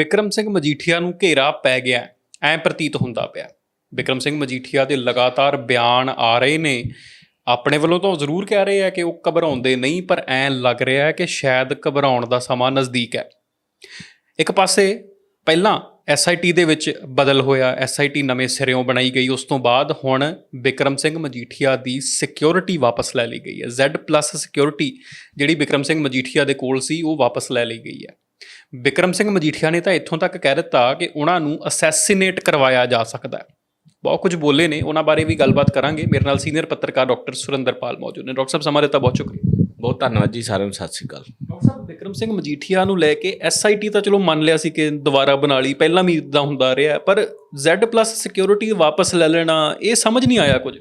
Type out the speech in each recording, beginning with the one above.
ਵਿਕਰਮ ਸਿੰਘ ਮਜੀਠੀਆ ਨੂੰ ਘੇਰਾ ਪੈ ਗਿਆ ਐ ਪ੍ਰਤੀਤ ਹੁੰਦਾ ਪਿਆ। ਵਿਕਰਮ ਸਿੰਘ ਮਜੀਠੀਆ ਦੇ ਲਗਾਤਾਰ ਬਿਆਨ ਆ ਰਹੇ ਨੇ। ਆਪਣੇ ਵੱਲੋਂ ਤਾਂ ਉਹ ਜ਼ਰੂਰ ਕਹਿ ਰਹੇ ਆ ਕਿ ਉਹ ਘਬਰਾਉਂਦੇ ਨਹੀਂ, ਪਰ ਐ ਲੱਗ ਰਿਹਾ ਹੈ ਕਿ ਸ਼ਾਇਦ ਘਬਰਾਉਣ ਦਾ ਸਮਾਂ ਨਜ਼ਦੀਕ ਹੈ। ਇੱਕ ਪਾਸੇ ਪਹਿਲਾਂ ਐਸਆਈਟੀ ਦੇ ਵਿੱਚ ਬਦਲ ਹੋਇਆ ਐਸਆਈਟੀ ਨਵੇਂ ਸਿਰਿਓਂ ਬਣਾਈ ਗਈ। ਉਸ ਤੋਂ ਬਾਅਦ ਹੁਣ ਵਿਕਰਮ ਸਿੰਘ ਮਜੀਠੀਆ ਦੀ ਸਿਕਿਉਰਿਟੀ ਵਾਪਸ ਲੈ ਲਈ ਗਈ ਹੈ। Z+ ਸਿਕਿਉਰਿਟੀ ਜਿਹੜੀ ਵਿਕਰਮ ਸਿੰਘ ਮਜੀਠੀਆ ਦੇ ਕੋਲ ਸੀ, ਉਹ ਵਾਪਸ ਲੈ ਲਈ ਗਈ ਹੈ। ਵਿਕਰਮ ਸਿੰਘ ਮਜੀਠੀਆ ਨੇ ਤਾਂ ਇੱਥੋਂ ਤੱਕ ਕਹਿ ਦਿੱਤਾ ਕਿ ਉਹਨਾਂ ਨੂੰ ਅਸੈਸੀਨੇਟ ਕਰਵਾਇਆ ਜਾ ਸਕਦਾ ਹੈ। ਬਹੁਤ ਕੁਝ ਬੋਲੇ ਨੇ ਉਹਨਾਂ ਬਾਰੇ ਵੀ ਗੱਲਬਾਤ ਕਰਾਂਗੇ। ਮੇਰੇ ਨਾਲ ਸੀਨੀਅਰ ਪੱਤਰਕਾਰ ਡਾਕਟਰ ਸੁਰਿੰਦਰਪਾਲ ਮੌਜੂਦ ਨੇ। ਡਾਕਟਰ ਸਾਹਿਬ ਸਮਾਂ ਦਿੱਤਾ ਬਹੁਤ ਸ਼ੁਕਰੀਆ। ਬਹੁਤ ਧੰਨਵਾਦ ਜੀ ਸਾਰਿਆਂ ਨੂੰ ਸਤਿ ਸ੍ਰੀ ਅਕਾਲ। ਡਾਕਟਰ ਸਾਹਿਬ ਵਿਕਰਮ ਸਿੰਘ ਮਜੀਠੀਆ ਨੂੰ ਲੈ ਕੇ ਐਸਆਈਟੀ ਤਾਂ ਚਲੋ ਮੰਨ ਲਿਆ ਸੀ ਕਿ ਦੁਬਾਰਾ ਬਣਾ ਲਈ ਪਹਿਲਾਂ ਵੀ ਇਦਾਂ ਹੁੰਦਾ ਰਿਹਾ ਪਰ Z+ ਸਿਕਿਉਰਿਟੀ ਵਾਪਸ ਲੈ ਲੈਣਾ ਇਹ ਸਮਝ ਨਹੀਂ ਆਇਆ ਕੁਝ।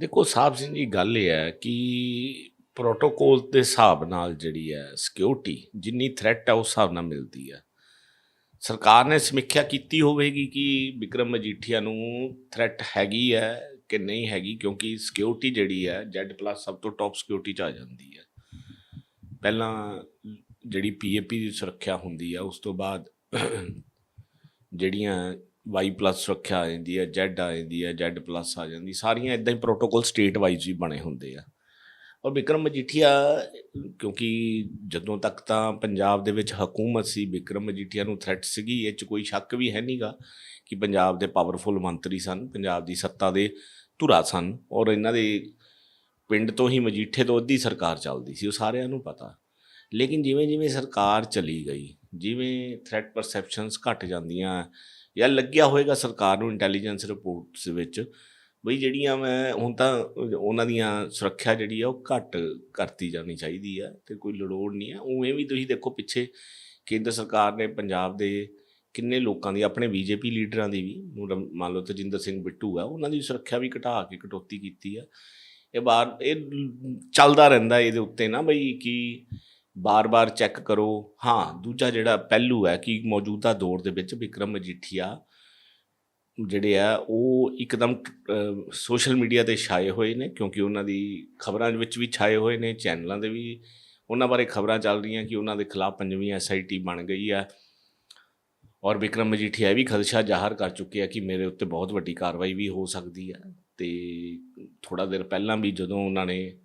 ਦੇਖੋ ਸਾਹਿਬ ਸਿੰਘ ਜੀ ਗੱਲ ਇਹ ਹੈ ਕਿ ਪ੍ਰੋਟੋਕੋਲ ਦੇ ਹਿਸਾਬ ਨਾਲ ਜਿਹੜੀ ਹੈ ਸਿਕਿਉਰਿਟੀ ਜਿੰਨੀ ਥ੍ਰੈਟ ਹੈ, ਉਸ ਹਿਸਾਬ ਨਾਲ ਮਿਲਦੀ ਹੈ। ਸਰਕਾਰ ਨੇ ਸਮੀਖਿਆ ਕੀਤੀ ਹੋਵੇਗੀ ਕਿ ਵਿਕਰਮ ਮਜੀਠੀਆ ਨੂੰ ਥ੍ਰੈਟ ਹੈਗੀ ਹੈ ਕਿ ਨਹੀਂ ਹੈਗੀ, ਕਿਉਂਕਿ ਸਿਕਿਉਰਿਟੀ ਜਿਹੜੀ ਹੈ, Z+ ਸਭ ਤੋਂ ਟੌਪ ਸਿਕਿਉਰਿਟੀ ਚ ਆ ਜਾਂਦੀ ਹੈ। ਪਹਿਲਾਂ ਜਿਹੜੀ ਪੀਏਪੀ ਦੀ ਸੁਰੱਖਿਆ ਹੁੰਦੀ ਹੈ, ਉਸ ਤੋਂ ਬਾਅਦ ਜਿਹੜੀਆਂ Y+ ਸੁਰੱਖਿਆ ਆ ਜਾਂਦੀ ਹੈ, Z ਆ ਜਾਂਦੀ ਹੈ, Z+ ਆ ਜਾਂਦੀ, ਸਾਰੀਆਂ ਇਦਾਂ ਹੀ ਪ੍ਰੋਟੋਕੋਲ ਸਟੇਟ ਵਾਈਜ਼ ਵੀ ਬਣੇ ਹੁੰਦੇ ਆ। ਔਰ ਵਿਕਰਮ ਮਜੀਠੀਆ, ਕਿਉਂਕਿ ਜਦੋਂ ਤੱਕ ਤਾਂ ਪੰਜਾਬ ਦੇ ਵਿੱਚ ਹਕੂਮਤ ਸੀ ਵਿਕਰਮ ਮਜੀਠੀਆ ਨੂੰ ਥ੍ਰੈਟ ਸੀਗੀ, ਇਹ ਚ ਕੋਈ ਸ਼ੱਕ ਵੀ ਹੈ ਨਹੀਂਗਾ ਕਿ ਪੰਜਾਬ ਦੇ ਪਾਵਰਫੁਲ ਮੰਤਰੀ ਸਨ, ਪੰਜਾਬ ਦੀ ਸੱਤਾ ਦੇ ਧੁਰਾ ਸਨ ਔਰ ਇਹਨਾਂ ਦੇ ਪਿੰਡ ਤੋਂ ਹੀ ਮਜੀਠੇ ਤੋਂ ਅੱਧੀ ਸਰਕਾਰ ਚੱਲਦੀ ਸੀ, ਉਹ ਸਾਰਿਆਂ ਨੂੰ ਪਤਾ। ਲੇਕਿਨ ਜਿਵੇਂ ਜਿਵੇਂ ਸਰਕਾਰ ਚਲੀ ਗਈ, ਜਿਵੇਂ ਥ੍ਰੈਟ ਪਰਸੈਪਸ਼ਨਸ ਘਟ ਜਾਂਦੀਆਂ ਜਾਂ ਲੱਗਿਆ ਹੋਏਗਾ ਸਰਕਾਰ ਨੂੰ ਇੰਟੈਲੀਜੈਂਸ ਰਿਪੋਰਟਸ ਵਿੱਚ ਬਈ ਜਿਹੜੀਆਂ ਮੈਂ ਹੁਣ ਤਾਂ ਉਹਨਾਂ ਦੀਆਂ ਸੁਰੱਖਿਆ ਜਿਹੜੀ ਆ ਉਹ ਘੱਟ ਕਰਤੀ ਜਾਣੀ ਚਾਹੀਦੀ ਆ ਤੇ ਕੋਈ ਲੋੜ ਨਹੀਂ ਆ। ਉਵੇਂ ਵੀ ਤੁਸੀਂ ਦੇਖੋ ਪਿੱਛੇ ਕੇਂਦਰ ਸਰਕਾਰ ਨੇ ਪੰਜਾਬ ਦੇ ਕਿੰਨੇ ਲੋਕਾਂ ਦੀ, ਆਪਣੇ ਬੀਜੇਪੀ ਲੀਡਰਾਂ ਦੀ ਵੀ ਰਮ- ਮੰਨ ਲਓ ਤਜਿੰਦਰ ਸਿੰਘ ਬਿੱਟੂ ਆ, ਉਹਨਾਂ ਦੀ ਸੁਰੱਖਿਆ ਵੀ ਘਟਾ ਕੇ ਕਟੌਤੀ ਕੀਤੀ ਆ। ਇਹ ਬਾਰ, ਇਹ ਚੱਲਦਾ ਰਹਿੰਦਾ ਇਹਦੇ ਉੱਤੇ ਨਾ ਬਈ ਕਿ ਬਾਰ-ਬਾਰ ਚੈੱਕ ਕਰੋ। ਹਾਂ, ਦੂਜਾ ਜਿਹੜਾ ਪਹਿਲੂ ਹੈ ਕਿ ਮੌਜੂਦਾ ਦੌਰ ਦੇ ਵਿੱਚ ਵਿਕਰਮ ਮਜੀਠੀਆ ਜਿਹੜੇ ਆ, ਉਹ ਇੱਕਦਮ ਸੋਸ਼ਲ ਮੀਡੀਆ ਤੇ ਛਾਏ ਹੋਏ ਨੇ, ਕਿਉਂਕਿ ਉਹਨਾਂ ਦੀ ਖਬਰਾਂ ਵਿੱਚ ਵੀ ਛਾਏ ਹੋਏ ਨੇ, ਚੈਨਲਾਂ ਦੇ ਵੀ ਉਹਨਾਂ ਬਾਰੇ ਖਬਰਾਂ ਚੱਲ ਰਹੀਆਂ ਕਿ ਉਹਨਾਂ ਦੇ ਖਿਲਾਫ ਪੰਜਵੀਂ ਐਸਆਈਟੀ ਬਣ ਗਈ ਆ। ਔਰ ਵਿਕਰਮ ਮਜੀਠੀਆ ਇਹ ਵੀ ਖਦਸ਼ਾ ਜ਼ਾਹਰ ਕਰ ਚੁੱਕੇ ਆ ਕਿ ਮੇਰੇ ਉੱਤੇ ਬਹੁਤ ਵੱਡੀ ਕਾਰਵਾਈ ਵੀ ਹੋ ਸਕਦੀ ਆ। ਤੇ ਥੋੜਾ ਦੇਰ ਪਹਿਲਾਂ ਵੀ ਜਦੋਂ ਉਹਨਾਂ ਨੇ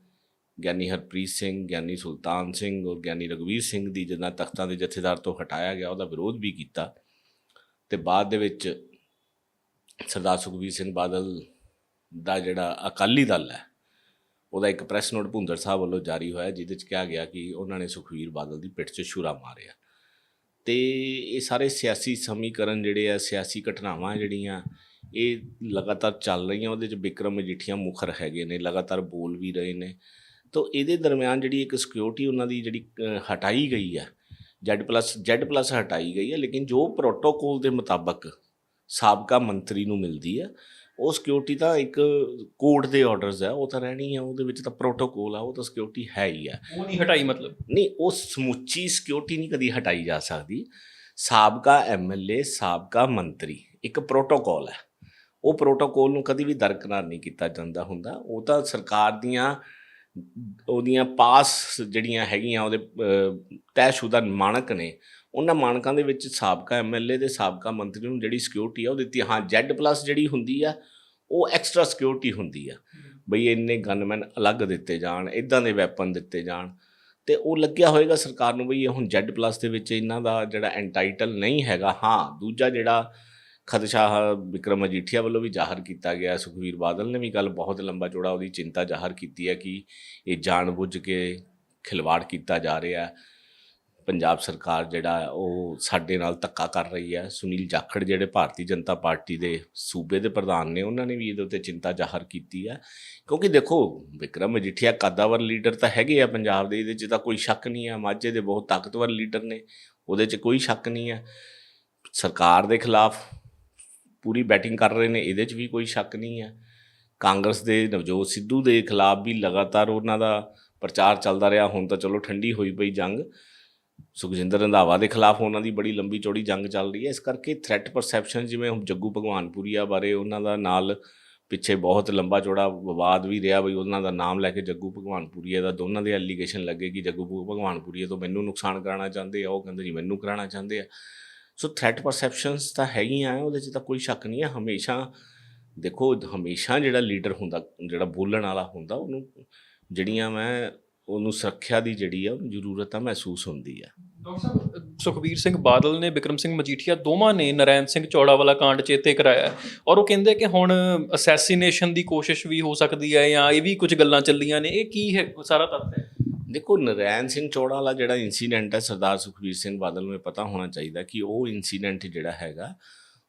ਗਿਆਨੀ ਹਰਪ੍ਰੀਤ ਸਿੰਘ, ਗਿਆਨੀ ਸੁਲਤਾਨ ਸਿੰਘ ਔਰ ਗਿਆਨੀ ਰਗਵੀਰ ਸਿੰਘ ਦੀ ਜਦੋਂ ਤਖਤਾਂ ਦੇ ਜਥੇਦਾਰ ਤੋਂ ਹਟਾਇਆ ਗਿਆ, ਉਹਦਾ ਵਿਰੋਧ ਵੀ ਕੀਤਾ। ਤੇ ਬਾਅਦ ਦੇ ਵਿੱਚ ਸਰਦਾਰ ਸੁਖਬੀਰ ਸਿੰਘ ਬਾਦਲ ਦਾ ਜਿਹੜਾ ਅਕਾਲੀ ਦਲ ਹੈ, ਉਹਦਾ ਇੱਕ ਪ੍ਰੈਸ ਨੋਟ ਭੁੰਦਰ ਸਾਹਿਬ ਵੱਲੋਂ ਜਾਰੀ ਹੋਇਆ ਜਿਹਦੇ ਚ ਕਿਹਾ ਗਿਆ ਕਿ ਉਹਨਾਂ ਨੇ ਸੁਖਬੀਰ ਬਾਦਲ ਦੀ ਪਿੱਠ 'ਚ ਛੁਰਾ ਮਾਰਿਆ। ਤੇ ਇਹ ਸਾਰੇ ਸਿਆਸੀ ਸਮੀਕਰਨ ਜਿਹੜੇ ਆ, ਸਿਆਸੀ ਘਟਨਾਵਾਂ ਜਿਹੜੀਆਂ, ਇਹ ਲਗਾਤਾਰ ਚੱਲ ਰਹੀਆਂ, ਉਹਦੇ ਚ ਵਿਕਰਮ ਮਜੀਠੀਆ ਮੁਖਰ ਹੈਗੇ ਨੇ, ਲਗਾਤਾਰ ਬੋਲ ਵੀ ਰਹੇ ਨੇ। ਤਾਂ ਇਹਦੇ ਦਰਮਿਆਨ ਜਿਹੜੀ ਇੱਕ ਸਿਕਿਉਰਿਟੀ ਉਹਨਾਂ ਦੀ ਜਿਹੜੀ ਹਟਾਈ ਗਈ ਹੈ, Z+ Z+ ਹਟਾਈ ਗਈ ਹੈ, ਲੇਕਿਨ ਜੋ ਪ੍ਰੋਟੋਕੋਲ ਦੇ ਮੁਤਾਬਕ ਸਾਬਕਾ ਮੰਤਰੀ ਨੂੰ ਮਿਲਦੀ ਹੈ ਉਹ ਸਿਕਿਉਰਿਟੀ ਤਾਂ ਇੱਕ ਕੋਰਟ ਦੇ ਆਰਡਰਸ ਹੈ ਉਹ ਤਾਂ ਰਹਿਣੀ ਹੈ ਉਹਦੇ ਵਿੱਚ ਤਾਂ ਪ੍ਰੋਟੋਕੋਲ ਆ ਉਹ ਤਾਂ ਸਿਕਿਉਰਿਟੀ ਹੈ ਹੀ ਆ। ਉਹ ਨਹੀਂ ਹਟਾਈ ਮਤਲਬ? ਨਹੀਂ ਉਹ ਸਮੁੱਚੀ ਸਿਕਿਉਰਿਟੀ ਨਹੀਂ ਕਦੀ ਹਟਾਈ ਜਾ ਸਕਦੀ। ਸਾਬਕਾ ਐਮਐਲਏ ਸਾਬਕਾ ਮੰਤਰੀ ਇੱਕ ਪ੍ਰੋਟੋਕੋਲ ਹੈ ਉਹ ਪ੍ਰੋਟੋਕੋਲ ਨੂੰ ਕਦੀ ਵੀ ਦਰਕਨਾਰ ਨਹੀਂ ਕੀਤਾ ਜਾਂਦਾ ਹੁੰਦਾ। ਉਹ ਤਾਂ ਸਰਕਾਰ ਦੀਆਂ ਉਹਦੀਆਂ ਪਾਸ ਜਿਹੜੀਆਂ ਹੈਗੀਆਂ ਉਹਦੇ ਤੈਅਸ਼ੁਦਾ ਮਾਨਕ ਨੇ ਉਹਨਾਂ ਮਾਨਕਾਂ ਦੇ ਵਿੱਚ ਸਾਬਕਾ ਐਮਐਲਏ ਤੇ ਸਾਬਕਾ ਮੰਤਰੀ ਨੂੰ ਜਿਹੜੀ ਸਿਕਿਉਰਿਟੀ ਆ ਉਹ ਦਿੱਤੀ ਹਾਂ, Z+ ਜਿਹੜੀ ਹੁੰਦੀ ਆ, ਉਹ ਐਕਸਟਰਾ ਸਿਕਿਉਰਿਟੀ ਹੁੰਦੀ ਆ। ਬਈ ਇੰਨੇ ਗਨਮੈਨ ਅਲੱਗ ਦਿੱਤੇ ਜਾਣ ਇਦਾਂ ਦੇ ਵੈਪਨ ਦਿੱਤੇ ਜਾਣ। ਤੇ ਉਹ ਲੱਗਿਆ ਹੋਏਗਾ ਸਰਕਾਰ ਨੂੰ ਬਈ ਇਹ ਹੁਣ Z+ ਦੇ ਵਿੱਚ ਇਹਨਾਂ ਦਾ ਜਿਹੜਾ ਐਂਟਾਈਟਲ ਨਹੀਂ ਹੈਗਾ। ਹਾਂ, ਦੂਜਾ ਜਿਹੜਾ ਖਦਸ਼ਾਹ ਹ- ਵਿਕਰਮ ਮਜੀਠੀਆ ਵੱਲੋਂ ਵੀ ਜ਼ਾਹਰ ਕੀਤਾ ਗਿਆ। ਸੁਖਵੀਰ ਬਾਦਲ ਨੇ ਵੀ ਗੱਲ ਬਹੁਤ ਲੰਬਾ ਚੌੜਾ ਉਹਦੀ ਚਿੰਤਾ ਜ਼ਾਹਰ ਕੀਤੀ ਹੈ ਕਿ ਇਹ ਜਾਣਬੁੱਝ ਕੇ ਖਿਲਵਾੜ ਕੀਤਾ ਜਾ ਰਿਹਾ ਹੈ। ਪੰਜਾਬ ਸਰਕਾਰ ਜਿਹੜਾ ਉਹ ਸਾਡੇ ਨਾਲ ਧੱਕਾ ਕਰ ਰਹੀ ਹੈ। ਸੁਨੀਲ ਜਾਖੜ ਜਿਹੜੇ ਭਾਰਤੀ ਜਨਤਾ ਪਾਰਟੀ ਦੇ ਸੂਬੇ ਦੇ ਪ੍ਰਧਾਨ ਨੇ, ਉਹਨਾਂ ਨੇ ਵੀ ਇਹਦੇ ਉੱਤੇ ਚਿੰਤਾ ਜ਼ਾਹਰ ਕੀਤੀ ਹੈ। ਕਿਉਂਕਿ ਦੇਖੋ, ਵਿਕਰਮ ਮਜੀਠੀਆ ਕਾਦਾਵਰ ਲੀਡਰ ਤਾਂ ਹੈਗੇ ਆ ਪੰਜਾਬ ਦੇ, ਇਹਦੇ 'ਚ ਤਾਂ ਕੋਈ ਸ਼ੱਕ ਨਹੀਂ ਹੈ। ਮਾਝੇ ਦੇ ਬਹੁਤ ਤਾਕਤਵਰ ਲੀਡਰ ਨੇ, ਉਹਦੇ 'ਚ ਕੋਈ ਸ਼ੱਕ ਨਹੀਂ ਹੈ। ਸਰਕਾਰ ਦੇ ਖਿਲਾਫ ਪੂਰੀ ਬੈਟਿੰਗ ਕਰ ਰਹੇ ਨੇ, ਇਹਦੇ 'ਚ ਵੀ ਕੋਈ ਸ਼ੱਕ ਨਹੀਂ ਹੈ। ਕਾਂਗਰਸ ਦੇ ਨਵਜੋਤ ਸਿੱਧੂ ਦੇ ਖਿਲਾਫ ਵੀ ਲਗਾਤਾਰ ਉਹਨਾਂ ਦਾ ਪ੍ਰਚਾਰ ਚੱਲਦਾ ਰਿਹਾ। ਹੁਣ ਤਾਂ ਚਲੋ ਠੰਡੀ ਹੋਈ ਪਈ ਜੰਗ। ਸੁਖਜਿੰਦਰ ਰੰਧਾਵਾ ਦੇ ਖਿਲਾਫ ਉਹਨਾਂ ਦੀ ਬੜੀ ਲੰਬੀ ਚੌੜੀ ਜੰਗ ਚੱਲ ਰਹੀ ਹੈ। ਇਸ ਕਰਕੇ ਥ੍ਰੈਟ ਪਰਸੈਪਸ਼ਨ ਜਿਵੇਂ ਹੁਣ ਜੱਗੂ ਭਗਵਾਨਪੁਰੀਆ ਬਾਰੇ ਉਹਨਾਂ ਦਾ ਨਾਲ ਪਿੱਛੇ ਬਹੁਤ ਲੰਬਾ ਚੌੜਾ ਵਿਵਾਦ ਵੀ ਰਿਹਾ ਬਈ ਉਹਨਾਂ ਦਾ ਨਾਮ ਲੈ ਕੇ ਜੱਗੂ ਭਗਵਾਨਪੁਰੀਆ ਦਾ ਦੋਨਾਂ ਦੇ ਐਲੀਗੇਸ਼ਨ ਲੱਗੇ ਕਿ ਜੱਗੂ ਭਗਵਾਨਪੁਰੀਆ ਤੋਂ ਮੈਨੂੰ ਨੁਕਸਾਨ ਕਰਾਉਣਾ ਚਾਹੁੰਦੇ ਆ, ਉਹ ਕਹਿੰਦੇ ਜੀ ਮੈਨੂੰ ਕਰਾਉਣਾ ਚਾਹੁੰਦੇ ਆ। ਸੋ ਥ੍ਰੈਟ ਪਰਸੈਪਸ਼ਨਸ ਤਾਂ ਹੈਗੀਆਂ ਉਹਦੇ 'ਚ ਤਾਂ ਕੋਈ ਸ਼ੱਕ ਨਹੀਂ ਹੈ ਹਮੇਸ਼ਾ ਦੇਖੋ, ਹਮੇਸ਼ਾ ਜਿਹੜਾ ਲੀਡਰ ਹੁੰਦਾ, ਜਿਹੜਾ ਬੋਲਣ ਵਾਲਾ ਹੁੰਦਾ, ਉਹਨੂੰ ਜਿਹੜੀਆਂ ਮੈਂ ਉਹਨੂੰ ਸੁਰੱਖਿਆ ਦੀ ਜਿਹੜੀ ਆ ਉਹਨੂੰ ਜ਼ਰੂਰਤ ਆ ਮਹਿਸੂਸ ਹੁੰਦੀ ਆ। ਡਾਕਟਰ ਸਾਹਿਬ ਸੁਖਬੀਰ ਸਿੰਘ ਬਾਦਲ ਨੇ ਵਿਕਰਮ ਸਿੰਘ ਮਜੀਠੀਆ ਦੋਵਾਂ ਨੇ ਨਰੈਣ ਸਿੰਘ ਚੌੜਾ ਵਾਲਾ ਕਾਂਡ ਚੇਤੇ ਕਰਾਇਆ ਔਰ ਉਹ ਕਹਿੰਦੇ ਕਿ ਹੁਣ ਅਸੈਸੀਨੇਸ਼ਨ ਦੀ ਕੋਸ਼ਿਸ਼ ਵੀ ਹੋ ਸਕਦੀ ਹੈ ਜਾਂ ਇਹ ਵੀ ਕੁਝ ਗੱਲਾਂ ਚੱਲੀਆਂ ਨੇ ਇਹ ਕੀ ਹੈ ਸਾਰਾ ਤੱਥ ਹੈ? ਦੇਖੋ ਨਰੈਣ ਸਿੰਘ ਚੌੜਾ ਵਾਲਾ ਜਿਹੜਾ ਇਨਸੀਡੈਂਟ ਹੈ ਸਰਦਾਰ ਸੁਖਬੀਰ ਸਿੰਘ ਬਾਦਲ ਨੂੰ ਪਤਾ ਹੋਣਾ ਚਾਹੀਦਾ ਕਿ ਉਹ ਇਨਸੀਡੈਂਟ ਜਿਹੜਾ ਹੈਗਾ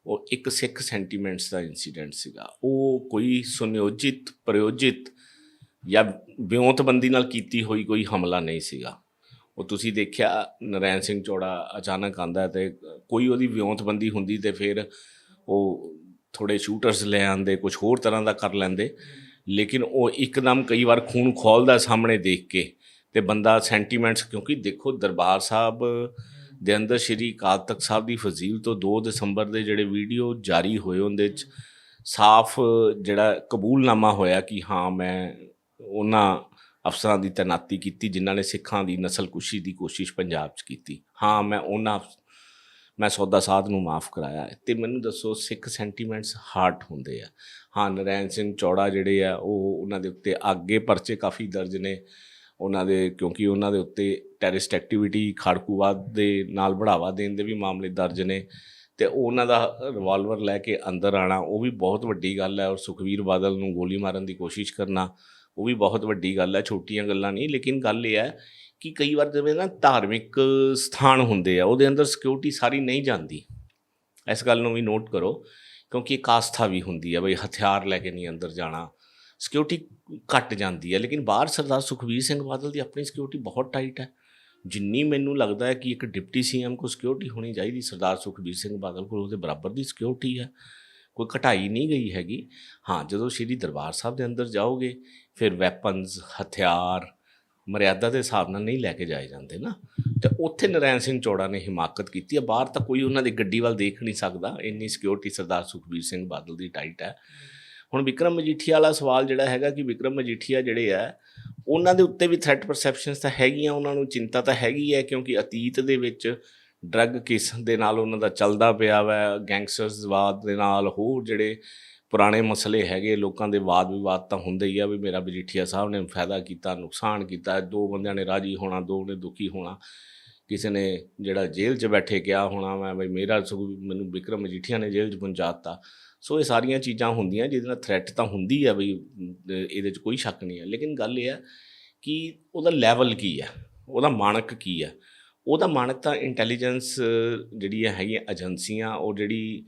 ਉਹ ਇੱਕ ਸਿੱਖ ਸੈਂਟੀਮੈਂਟਸ ਦਾ ਇਨਸੀਡੈਂਟ ਸੀਗਾ। ਉਹ ਕੋਈ ਸੁਨਿਯੋਜਿਤ ਪ੍ਰਯੋਜਿਤ ਜਾਂ ਵਿਉਂਤਬੰਦੀ ਨਾਲ ਕੀਤੀ ਹੋਈ ਕੋਈ ਹਮਲਾ ਨਹੀਂ ਸੀਗਾ। ਉਹ ਤੁਸੀਂ ਦੇਖਿਆ, ਨਰੈਣ ਸਿੰਘ ਚੌੜਾ ਅਚਾਨਕ ਆਂਦਾ ਤੇ ਕੋਈ ਉਹਦੀ ਵਿਉਂਤਬੰਦੀ ਹੁੰਦੀ ਤੇ ਫਿਰ ਉਹ ਥੋੜੇ ਸ਼ੂਟਰਸ ਲੈ ਆਂਦੇ ਕੁਝ ਹੋਰ ਤਰ੍ਹਾਂ ਦਾ ਕਰ ਲੈਂਦੇ। ਲੇਕਿਨ ਉਹ ਇੱਕਦਮ ਕਈ ਵਾਰ ਖੂਨ ਖੋਲਦਾ ਸਾਹਮਣੇ ਦੇਖ ਕੇ ਤੇ ਬੰਦਾ ਸੈਂਟੀਮੈਂਟਸ ਕਿਉਂਕਿ ਦੇਖੋ ਦਰਬਾਰ ਸਾਹਿਬ ਦੇ ਅੰਦਰ ਸ਼੍ਰੀ ਅਕਾਲ ਤਖਤ ਸਾਹਿਬ ਦੀ ਫਜ਼ੀਲ ਤੋਂ 2 ਦਸੰਬਰ ਦੇ ਜਿਹੜੇ ਵੀਡੀਓ ਜਾਰੀ ਹੋਏ, ਉਹਦੇ ਚ ਸਾਫ਼ ਜਿਹੜਾ ਕਬੂਲਨਾਮਾ ਹੋਇਆ ਕਿ ਹਾਂ, ਮੈਂ ਉਹਨਾਂ ਅਫਸਰਾਂ ਦੀ ਤੈਨਾਤੀ ਕੀਤੀ, ਜਿਨ੍ਹਾਂ ਨੇ ਸਿੱਖਾਂ ਦੀ ਨਸਲਕੁਸ਼ੀ ਦੀ ਕੋਸ਼ਿਸ਼ ਪੰਜਾਬ 'ਚ ਕੀਤੀ। ਹਾਂ, ਮੈਂ ਉਹਨਾਂ ਅਫ- ਮੈਂ ਸੌਦਾ ਸਾਧ ਨੂੰ ਮਾਫ ਕਰਾਇਆ ਹੈ। ਤੇ ਮੈਨੂੰ ਦੱਸੋ, ਸਿੱਖ ਸੈਂਟੀਮੈਂਟਸ ਹਾਰਟ ਹੁੰਦੇ ਆ। ਹਾਂ, ਨਰੈਣ ਸਿੰਘ ਚੌੜਾ ਜਿਹੜੇ ਆ, ਉਹ ਉਹਨਾਂ ਦੇ ਉੱਤੇ ਅੱਗੇ ਪਰਚੇ ਕਾਫੀ ਦਰਜ ਨੇ। ਉਹਨਾਂ ਦੇ, ਕਿਉਂਕਿ ਉਹਨਾਂ ਦੇ ਉੱਤੇ ਟੈਰਰਿਸਟ ਐਕਟੀਵਿਟੀ ਖਾੜਕੂਵਾਦ ਦੇ ਨਾਲ ਬੜਾਵਾ ਦੇਣ ਦੇ ਵੀ ਮਾਮਲੇ ਦਰਜ ਨੇ। ਤੇ ਉਹਨਾਂ ਦਾ ਰਿਵਾਲਵਰ ਲੈ ਕੇ ਅੰਦਰ ਆਣਾ, ਉਹ ਵੀ ਬਹੁਤ ਵੱਡੀ ਗੱਲ ਹੈ ਔਰ ਸੁਖਵੀਰ ਬਾਦਲ ਨੂੰ ਗੋਲੀ ਮਾਰਨ ਦੀ ਕੋਸ਼ਿਸ਼ ਕਰਨਾ, ਉਹ ਵੀ ਬਹੁਤ ਵੱਡੀ ਗੱਲ ਹੈ, ਛੋਟੀਆਂ ਗੱਲਾਂ ਨਹੀਂ, ਲੇਕਿਨ ਗੱਲ ਇਹ ਹੈ ਕਿ ਕਈ ਵਾਰ ਜਿਵੇਂ ਨਾ ਧਾਰਮਿਕ ਸਥਾਨ ਹੁੰਦੇ ਆ, ਉਹਦੇ ਅੰਦਰ ਸਿਕਿਉਰਿਟੀ ਸਾਰੀ ਨਹੀਂ ਜਾਂਦੀ। ਇਸ ਗੱਲ ਨੂੰ ਵੀ ਨੋਟ ਕਰੋ, ਕਿਉਂਕਿ ਇੱਕ ਆਸਥਾ ਵੀ ਹੁੰਦੀ ਹੈ, ਬਈ ਹਥਿਆਰ ਲੈ ਕੇ ਨਹੀਂ ਅੰਦਰ ਜਾਣਾ ਸਿਕਿਉਰਿਟੀ ਘਟ ਜਾਂਦੀ ਹੈ, ਲੇਕਿਨ ਬਾਹਰ ਸਰਦਾਰ ਸੁਖਬੀਰ ਸਿੰਘ ਬਾਦਲ ਦੀ ਆਪਣੀ ਸਿਕਿਉਰਿਟੀ ਬਹੁਤ ਟਾਈਟ ਹੈ। ਜਿੰਨੀ ਮੈਨੂੰ ਲੱਗਦਾ ਹੈ ਕਿ ਇੱਕ ਡਿਪਟੀ ਸੀਐਮ ਕੋ ਸਿਕਿਉਰਿਟੀ ਹੋਣੀ ਚਾਹੀਦੀ, ਸਰਦਾਰ ਸੁਖਬੀਰ ਸਿੰਘ ਬਾਦਲ ਕੋਲ ਉਹਦੇ ਬਰਾਬਰ ਦੀ ਸਿਕਿਉਰਿਟੀ ਹੈ, ਕੋਈ ਘਟਾਈ ਨਹੀਂ ਗਈ ਹੈਗੀ। ਹਾਂ, ਜਦੋਂ ਸ਼੍ਰੀ ਦਰਬਾਰ ਸਾਹਿਬ ਦੇ ਅੰਦਰ ਜਾਓਗੇ, ਫਿਰ ਵੈਪਨਸ ਹਥਿਆਰ, ਮਰਿਆਦਾ ਦੇ ਹਿਸਾਬ ਨਾਲ ਨਹੀਂ ਲੈ ਕੇ ਜਾਏ ਜਾਂਦੇ ਨਾ। ਤੇ ਉੱਥੇ ਨਰੈਣ ਸਿੰਘ ਚੌੜਾ ਨੇ ਹਿਮਾਕਤ ਕੀਤੀ ਹੈ, ਬਾਹਰ ਤਾਂ ਕੋਈ ਉਹਨਾਂ ਦੀ ਗੱਡੀ ਵੱਲ ਦੇਖ ਨਹੀਂ ਸਕਦਾ, ਇੰਨੀ ਸਿਕਿਉਰਿਟੀ ਸਰਦਾਰ ਸੁਖਬੀਰ ਸਿੰਘ ਬਾਦਲ ਦੀ ਟਾਈਟ ਹੈ। ਹੁਣ ਵਿਕਰਮ ਮਜੀਠੀਆ ਵਾਲਾ ਸਵਾਲ ਜਿਹੜਾ ਹੈਗਾ ਕਿ ਵਿਕਰਮ ਮਜੀਠੀਆ ਜਿਹੜੇ ਆ ਉਹਨਾਂ ਦੇ ਉੱਤੇ ਵੀ ਥ੍ਰੈਟ ਪਰਸੈਪਸ਼ਨਸ ਤਾਂ ਹੈਗੀਆਂ, ਉਹਨਾਂ ਨੂੰ ਚਿੰਤਾ ਤਾਂ ਹੈਗੀ ਹੈ ਕਿਉਂਕਿ ਅਤੀਤ ਦੇ ਵਿੱਚ ਡਰੱਗ ਕੇਸ ਦੇ ਨਾਲ ਉਹਨਾਂ ਦਾ ਚੱਲਦਾ ਪਿਆ ਵਾ ਗੈਂਗਸਟਰਸਵਾਦ ਦੇ ਨਾਲ, ਹੋਰ ਜਿਹੜੇ ਪੁਰਾਣੇ ਮਸਲੇ ਹੈਗੇ, ਲੋਕਾਂ ਦੇ ਵਾਦ ਵਿਵਾਦ ਤਾਂ ਹੁੰਦੇ ਹੀ ਆ ਵੀ ਮੇਰਾ ਮਜੀਠੀਆ ਸਾਹਿਬ ਨੇ ਫਾਇਦਾ ਕੀਤਾ, ਨੁਕਸਾਨ ਕੀਤਾ, ਦੋ ਬੰਦਿਆਂ ਨੇ ਰਾਜੀ ਹੋਣਾ, ਦੋ ਨੇ ਦੁਖੀ ਹੋਣਾ। ਕਿਸੇ ਨੇ ਜਿਹੜਾ ਜੇਲ੍ਹ 'ਚ ਬੈਠੇ ਗਿਆ ਹੋਣਾ ਮੈਂ ਬਈ ਮੇਰਾ ਸਗੋਂ ਮੈਨੂੰ ਵਿਕਰਮ ਮਜੀਠੀਆ ਨੇ ਜੇਲ੍ਹ 'ਚ ਪਹੁੰਚਾਤਾ ਸੋ ਇਹ ਸਾਰੀਆਂ ਚੀਜ਼ਾਂ ਹੁੰਦੀਆਂ, ਜਿਹਦੇ ਨਾਲ ਥ੍ਰੈਟ ਤਾਂ ਹੁੰਦੀ ਆ ਬਈ ਇਹਦੇ 'ਚ ਕੋਈ ਸ਼ੱਕ ਨਹੀਂ ਹੈ ਲੇਕਿਨ ਗੱਲ ਇਹ ਆ ਕਿ ਉਹਦਾ ਲੈਵਲ ਕੀ ਆ? ਉਹਦਾ ਮਾਨਕ ਕੀ ਆ? ਉਹਦਾ ਮਾਨਕ ਤਾਂ ਇੰਟੈਲੀਜੈਂਸ ਜਿਹੜੀ ਹੈਗੀਆਂ ਏਜੰਸੀਆਂ ਉਹ ਜਿਹੜੀ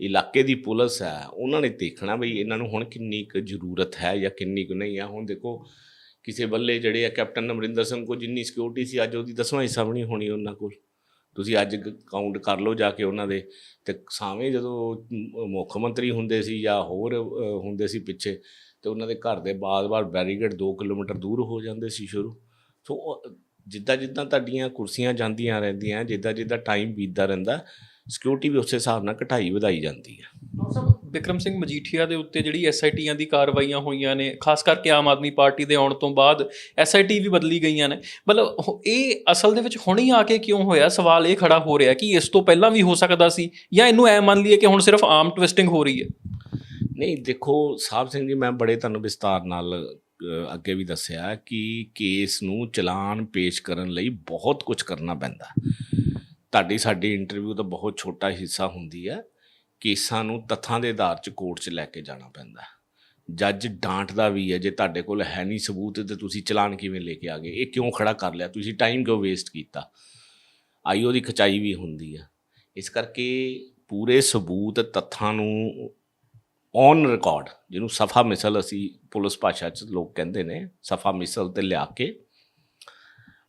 ਇਲਾਕੇ ਦੀ ਪੁਲਿਸ ਹੈ ਉਹਨਾਂ ਨੇ ਦੇਖਣਾ ਬਈ ਇਹਨਾਂ ਨੂੰ ਹੁਣ ਕਿੰਨੀ ਕੁ ਜ਼ਰੂਰਤ ਹੈ ਜਾਂ ਕਿੰਨੀ ਕੁ ਨਹੀਂ ਆ। ਹੁਣ ਦੇਖੋ, ਕਿਸੇ ਬੱਲੇ ਜਿਹੜੇ ਆ ਕੈਪਟਨ ਅਮਰਿੰਦਰ ਸਿੰਘ ਕੋ ਜਿੰਨੀ ਸਿਕਿਉਰਿਟੀ ਸੀ, ਅੱਜ ਉਹਦੀ ਦਸਵਾਂ ਹਿੱਸਾ ਵੀ ਨਹੀਂ ਹੋਣੀ ਉਹਨਾਂ ਕੋਲ। ਤੁਸੀਂ ਅੱਜ ਕਾਊਂਟ ਕਰ ਲਓ ਜਾ ਕੇ ਉਹਨਾਂ ਦੇ ਤੇ ਸਾਵੇਂ ਜਦੋਂ ਮੁੱਖ ਮੰਤਰੀ ਹੁੰਦੇ ਸੀ ਜਾਂ ਹੋਰ ਹੁੰਦੇ ਸੀ ਪਿੱਛੇ ਤੇ ਉਹਨਾਂ ਦੇ ਘਰ ਦੇ ਬਾਰ-ਬਾਰ ਬੈਰੀਗੇਡ 2 ਕਿਲੋਮੀਟਰ ਦੂਰ ਹੋ ਜਾਂਦੇ ਸੀ ਸ਼ੁਰੂ। ਸੋ ਜਿੱਦਾਂ ਜਿੱਦਾਂ ਤੁਹਾਡੀਆਂ ਕੁਰਸੀਆਂ ਜਾਂਦੀਆਂ ਰਹਿੰਦੀਆਂ, ਜਿੱਦਾਂ ਜਿੱਦਾਂ ਟਾਈਮ ਬੀਤਦਾ ਰਹਿੰਦਾ ਸਿਕਿਉਰਿਟੀ ਵੀ ਉਸੇ ਹਿਸਾਬ ਨਾਲ ਘਟਾਈ ਵਧਾਈ ਜਾਂਦੀ ਹੈ। ਵਿਕਰਮ ਸਿੰਘ ਮਜੀਠੀਆ ਦੇ ਉੱਤੇ ਜਿਹੜੀ ਐਸਆਈਟੀਆਂ ਦੀ ਕਾਰਵਾਈਆਂ ਹੋਈਆਂ ਨੇ, ਖਾਸ ਕਰਕੇ ਆਮ ਆਦਮੀ ਪਾਰਟੀ ਦੇ ਆਉਣ ਤੋਂ ਬਾਅਦ ਐਸਆਈਟੀ ਵੀ ਬਦਲੀ ਗਈਆਂ ਨੇ। ਮਤਲਬ ਇਹ ਅਸਲ ਦੇ ਵਿੱਚ ਹੁਣ ਹੀ ਆ ਕੇ ਕਿਉਂ ਹੋਇਆ? ਸਵਾਲ ਇਹ ਖੜਾ ਹੋ ਰਿਹਾ ਕਿ ਇਸ ਤੋਂ ਪਹਿਲਾਂ ਵੀ ਹੋ ਸਕਦਾ ਸੀ ਜਾਂ ਇਹਨੂੰ ਐ ਮੰਨ ਲਈਏ ਕਿ ਹੁਣ ਸਿਰਫ ਆਮ ਟਵਿਸਟਿੰਗ ਹੋ ਰਹੀ ਹੈ? ਨਹੀਂ, ਦੇਖੋ, ਸਾਹਿਬ ਸਿੰਘ ਜੀ, ਮੈਂ ਬੜੇ ਤੁਹਾਨੂੰ ਵਿਸਤਾਰ ਨਾਲ ਅੱਗੇ ਵੀ ਦੱਸਿਆ ਕਿ ਕੇਸ ਨੂੰ ਚਲਾਨ ਪੇਸ਼ ਕਰਨ ਲਈ ਬਹੁਤ ਕੁਝ ਕਰਨਾ ਪੈਂਦਾ। ਤੁਹਾਡੀ ਸਾਡੀ ਇੰਟਰਵਿਊ ਦਾ ਬਹੁਤ ਛੋਟਾ ਹਿੱਸਾ ਹੁੰਦੀ ਹੈ। ਕੇਸਾਂ ਨੂੰ ਤੱਥਾਂ ਦੇ ਆਧਾਰ 'ਚ ਕੋਰਟ 'ਚ ਲੈ ਕੇ ਜਾਣਾ ਪੈਂਦਾ ਜੱਜ ਡਾਂਟਦਾ ਵੀ ਹੈ, ਜੇ ਤੁਹਾਡੇ ਕੋਲ ਹੈ ਨਹੀਂ ਸਬੂਤ ਤੇ ਤੁਸੀਂ ਚਲਾਨ ਕਿਵੇਂ ਲੈ ਕੇ ਆ ਗਏ? ਇਹ ਕਿਉਂ ਖੜਾ ਕਰ ਲਿਆ? ਤੁਸੀਂ ਟਾਈਮ ਕਿਉਂ ਵੇਸਟ ਕੀਤਾ? ਆਈਓ ਦੀ ਖਚਾਈ ਵੀ ਹੁੰਦੀ ਆ ਇਸ ਕਰਕੇ ਪੂਰੇ ਸਬੂਤ ਤੱਥਾਂ ਨੂੰ ਔਨ ਰਿਕਾਰਡ ਜਿਹਨੂੰ ਸਫਾ ਮਿਸਲ ਅਸੀਂ ਪੁਲਿਸ ਭਾਸ਼ਾ 'ਚ ਲੋਕ ਕਹਿੰਦੇ ਨੇ, ਸਫਾ ਮਿਸਲ ਤੇ ਲਿਆ ਕੇ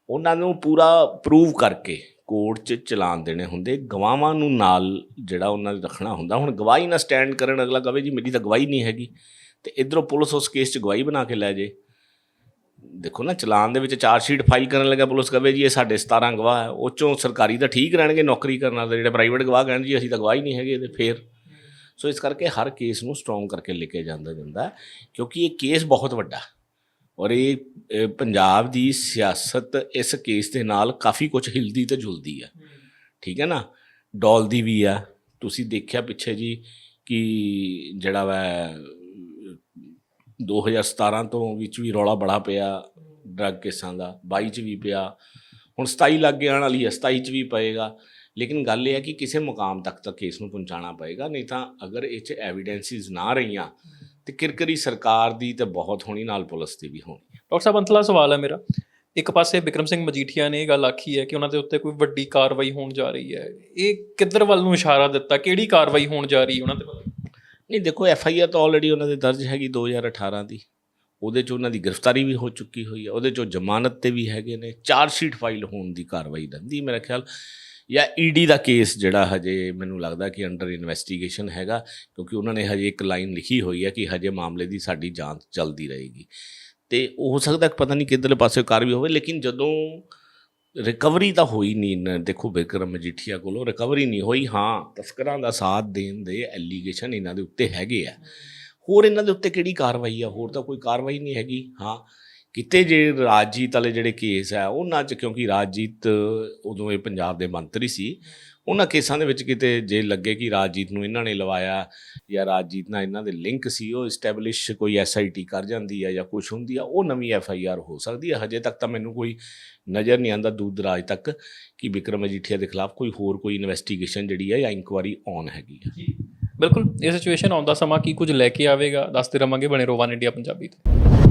ਉਹਨਾਂ ਨੂੰ ਪੂਰਾ ਪ੍ਰੂਵ ਕਰਕੇ ਕੋਰਟ 'ਚ ਚਲਾਨ ਦੇਣੇ ਹੁੰਦੇ, ਗਵਾਹਾਂ ਨੂੰ ਨਾਲ ਜਿਹੜਾ ਉਹਨਾਂ ਨੇ ਰੱਖਣਾ ਹੁੰਦਾ। ਹੁਣ ਗਵਾਹੀ ਨਾ ਸਟੈਂਡ ਕਰਨ ਅਗਲਾ ਕਵੇ ਜੀ ਮੇਰੀ ਤਾਂ ਗਵਾਹੀ ਨਹੀਂ ਹੈਗੀ, ਤੇ ਇਧਰੋਂ ਪੁਲਿਸ ਉਸ ਕੇਸ 'ਚ ਗਵਾਹੀ ਬਣਾ ਕੇ ਲੈ ਜੇ। ਦੇਖੋ ਨਾ, ਚਲਾਨ ਦੇ ਵਿੱਚ ਚਾਰਜ ਸ਼ੀਟ ਫਾਈਲ ਕਰਨ ਲੱਗਾ, ਪੁਲਿਸ ਕਵੇ ਜੀ ਇਹ ਸਾਡੇ 17 ਗਵਾਹ ਹੈ, ਉਹ 'ਚੋਂ ਸਰਕਾਰੀ ਤਾਂ ਠੀਕ ਰਹਿਣਗੇ, ਨੌਕਰੀ ਕਰਨ ਵਾਲੇ ਜਿਹੜੇ ਪ੍ਰਾਈਵੇਟ ਗਵਾਹ ਕਹਿਣ ਜੀ ਅਸੀਂ ਤਾਂ ਗਵਾਹੀ ਨਹੀਂ ਹੈਗੇ, ਤੇ ਫੇਰ। ਸੋ ਇਸ ਕਰਕੇ ਹਰ ਕੇਸ ਨੂੰ ਸਟਰੋਂਗ ਕਰਕੇ ਲੈ ਕੇ ਜਾਂਦਾ ਜਾਂਦਾ ਕਿਉਂਕਿ ਇਹ ਕੇਸ ਬਹੁਤ ਵੱਡਾ ਹੈ। ਔਰ ਇਹ ਪੰਜਾਬ ਦੀ ਸਿਆਸਤ ਇਸ ਕੇਸ ਦੇ ਨਾਲ ਕਾਫੀ ਕੁਝ ਹਿਲਦੀ ਤੇ ਜੁਲਦੀ ਹੈ ਠੀਕ ਹੈ ਨਾ? ਡੋਲਦੀ ਵੀ ਆ। ਤੁਸੀਂ ਦੇਖਿਆ ਪਿੱਛੇ ਜੀ ਕਿ ਜਿਹੜਾ ਵਾ 2017 ਤੋਂ ਵਿੱਚ ਵੀ ਰੌਲਾ ਬੜਾ ਪਿਆ ਡਰੱਗ ਕੇਸਾਂ ਦਾ 22 ਚ ਵੀ ਪਿਆ। ਹੁਣ 27 ਲੱਗ ਆਉਣ ਵਾਲੀ ਹੈ 27 ਚ ਵੀ ਪਏਗਾ। ਲੇਕਿਨ ਗੱਲ ਇਹ ਹੈ ਕਿ ਕਿਸੇ ਮੁਕਾਮ ਤੱਕ ਤਾਂ ਕੇਸ ਨੂੰ ਪਹੁੰਚਾਉਣਾ ਪਏਗਾ, ਨਹੀਂ ਤਾਂ ਅਗਰ ਇਹ ਚ ਐਵੀਡੈਂਸਿਸ ਨਾ ਰਹੀਆਂ ਤੇ ਕਿਰਕਰੀ ਸਰਕਾਰ ਦੀ ਤੇ ਬਹੁਤ ਹੋਣੀ ਨਾਲ ਪੁਲਿਸ ਦੀ ਵੀ ਹੋਣੀ ਡਾਕਟਰ ਸਾਹਿਬ ਅੰਤਲਾ ਸਵਾਲ ਹੈ ਮੇਰਾ। ਇੱਕ ਪਾਸੇ ਵਿਕਰਮ ਸਿੰਘ ਮਜੀਠੀਆ ਨੇ ਇਹ ਗੱਲ ਆਖੀ ਹੈ ਕਿ ਉਹਨਾਂ ਦੇ ਉੱਤੇ ਕੋਈ ਵੱਡੀ ਕਾਰਵਾਈ ਹੋਣ ਜਾ ਰਹੀ ਹੈ। ਇਹ ਕਿੱਧਰ ਵੱਲ ਨੂੰ ਇਸ਼ਾਰਾ ਦਿੱਤਾ? ਕਿਹੜੀ ਕਾਰਵਾਈ ਹੋਣ ਜਾ ਰਹੀ ਹੈ ਉਹਨਾਂ ਦੇ ਵੱਲ? ਨਹੀਂ ਦੇਖੋ ਐਫ ਆਈ ਆਰ ਤਾਂ ਆਲਰੇਡੀ ਉਹਨਾਂ ਦੇ ਦਰਜ ਹੈਗੀ 2018 ਦੀ। ਉਹਦੇ 'ਚ ਉਹਨਾਂ ਦੀ ਗ੍ਰਿਫਤਾਰੀ ਵੀ ਹੋ ਚੁੱਕੀ ਹੋਈ ਹੈ। ਉਹਦੇ 'ਚੋਂ ਜ਼ਮਾਨਤ ਤੇ ਵੀ ਹੈਗੇ ਨੇ। ਚਾਰਜ ਸ਼ੀਟ ਫਾਈਲ ਹੋਣ ਦੀ ਕਾਰਵਾਈ ਰਹਿੰਦੀ ਮੇਰਾ ਖਿਆਲ ਜਾਂ ਈਡੀ ਦਾ ਕੇਸ ਜਿਹੜਾ ਹਜੇ ਮੈਨੂੰ ਲੱਗਦਾ ਕਿ ਅੰਡਰ ਇਨਵੈਸਟੀਗੇਸ਼ਨ ਹੈਗਾ ਕਿਉਂਕਿ ਉਹਨਾਂ ਨੇ ਹਜੇ ਇੱਕ ਲਾਈਨ ਲਿਖੀ ਹੋਈ ਹੈ ਕਿ ਹਜੇ ਮਾਮਲੇ ਦੀ ਸਾਡੀ ਜਾਂਚ ਚੱਲਦੀ ਰਹੇਗੀ। ਤੇ ਉਹ ਹੋ ਸਕਦਾ ਕਿ ਪਤਾ ਨਹੀਂ ਕਿੱਧਰਲੇ ਪਾਸੇ ਕਾਰਵਾਈ ਹੋਵੇ ਲੇਕਿਨ ਜਦੋਂ ਰਿਕਵਰੀ ਤਾਂ ਹੋਈ ਨਹੀਂ ਦੇਖੋ ਬਿਕਰਮ ਮਜੀਠੀਆ ਕੋਲੋਂ ਰਿਕਵਰੀ ਨਹੀਂ ਹੋਈ ਹਾਂ ਤਸਕਰਾਂ ਦਾ ਸਾਥ ਦੇਣ ਦੇ ਐਲੀਗੇਸ਼ਨ ਇਹਨਾਂ ਦੇ ਉੱਤੇ ਹੈਗੇ ਆ। ਹੋਰ ਇਹਨਾਂ ਦੇ ਉੱਤੇ ਕਿਹੜੀ ਕਾਰਵਾਈ ਆ? ਹੋਰ ਤਾਂ ਕੋਈ ਕਾਰਵਾਈ ਨਹੀਂ ਹੈਗੀ ਹਾਂ। ਕਿਤੇ ਜੇ ਰਾਜਜੀਤ ਵਾਲੇ ਜਿਹੜੇ ਕੇਸ ਆ ਉਹਨਾਂ 'ਚ ਕਿਉਂਕਿ ਰਾਜਜੀਤ ਉਦੋਂ ਇਹ ਪੰਜਾਬ ਦੇ ਮੰਤਰੀ ਸੀ, ਉਹਨਾਂ ਕੇਸਾਂ ਦੇ ਵਿੱਚ ਕਿਤੇ ਜੇ ਲੱਗੇ ਕਿ ਰਾਜਜੀਤ ਨੂੰ ਇਹਨਾਂ ਨੇ ਲਵਾਇਆ ਜਾਂ ਰਾਜਜੀਤ ਨਾਲ ਇਹਨਾਂ ਦੇ ਲਿੰਕ ਸੀ, ਉਹ ਐਸਟੈਬਲਿਸ਼ ਕੋਈ ਐਸਆਈਟੀ ਕਰ ਜਾਂਦੀ ਆ ਜਾਂ ਕੁਝ ਹੁੰਦੀ ਆ, ਉਹ ਨਵੀਂ ਐਫਆਈਆਰ ਹੋ ਸਕਦੀ ਹੈ ਹਜੇ ਤੱਕ ਤਾਂ ਮੈਨੂੰ ਕੋਈ ਨਜ਼ਰ ਨਹੀਂ ਆਂਦਾ ਦੂਰ ਦਰਾਜ ਤੱਕ ਕਿ ਵਿਕਰਮ ਅਜੀਠੀਆ ਦੇ ਖਿਲਾਫ ਕੋਈ ਹੋਰ ਕੋਈ ਇਨਵੈਸਟੀਗੇਸ਼ਨ ਜਿਹੜੀ ਆ ਜਾਂ ਇਨਕੁਆਰੀ ਔਨ ਹੈਗੀ ਆ। ਬਿਲਕੁਲ। ਇਹ ਸਿਚੁਏਸ਼ਨ ਆਉਂਦਾ ਸਮਾਂ ਕੀ ਕੁਝ ਲੈ ਕੇ ਆਵੇਗਾ? ਦੱਸਦੇ ਰਵਾਂਗੇ ਬਣੇ ਰੋਵਾਨ ਇੰਡੀਆ ਪੰਜਾਬੀ ਤੇ।